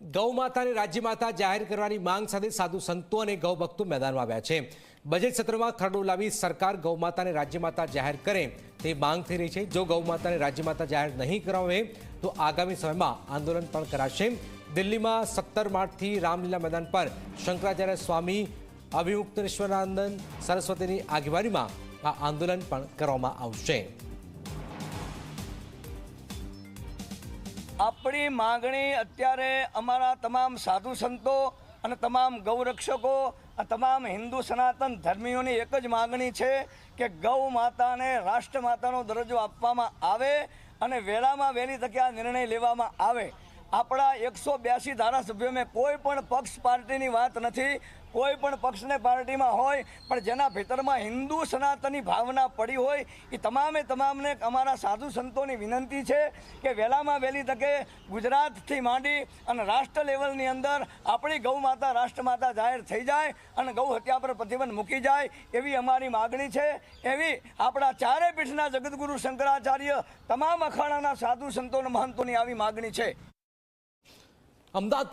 ગૌ માતાને રાજ્યમાતા જાહેર કરવાની માંગ સાથે સાધુ સંતો અને ગૌ ભક્તો મેદાનમાં આવ્યા છે. બજેટ સત્રમાં ખરડો લાવી સરકાર ગૌ માતાને રાજ્યમાતા જાહેર કરે તે માંગ થઈ રહી છે. જો ગૌ માતાને રાજ્યમાતા જાહેર નહીં કરાવે તો આગામી સમયમાં આંદોલન પણ કરાશે. દિલ્હીમાં સત્તર માર્ચથી રામલીલા મેદાન પર શંકરાચાર્ય સ્વામી, અભિમુક્તેશ્વરાનંદ, સરસ્વતીની આગેવાનીમાં આ આંદોલન પણ કરવામાં આવશે. આપણી માગણી અત્યારે અમારા તમામ સાધુ સંતો અને તમામ ગૌરક્ષકો, આ તમામ હિન્દુ સનાતન ધર્મીઓની એક જ માગણી છે કે ગૌ માતાને રાષ્ટ્ર માતાનો દરજ્જો આપવામાં આવે અને વહેલામાં વહેલી તકે આ નિર્ણય લેવામાં આવે. આપણા એકસો બ્યાસી ધારાસભ્યોમાં કોઈ પણ પક્ષ પાર્ટીની વાત નથી, કોઈ પણ પક્ષને પાર્ટીમાં હોય, પણ જેના ભીતરમાં હિન્દુ સનાતની ભાવના પડી હોય, એ તમામે તમામને અમારા સાધુ સંતોની વિનંતી છે કે વહેલામાં વહેલી તકે ગુજરાતથી માંડી અને રાષ્ટ્ર લેવલની અંદર આપણી ગૌ માતા રાષ્ટ્રમાતા જાહેર થઈ જાય અને ગૌ હત્યા પર પ્રતિબંધ મૂકી જાય એવી અમારી માગણી છે. એવી આપણા ચારે પીઠના જગદગુરુ શંકરાચાર્ય તમામ અખાડાના સાધુ સંતો મહંતોની આવી માગણી છે. અમદાવાદ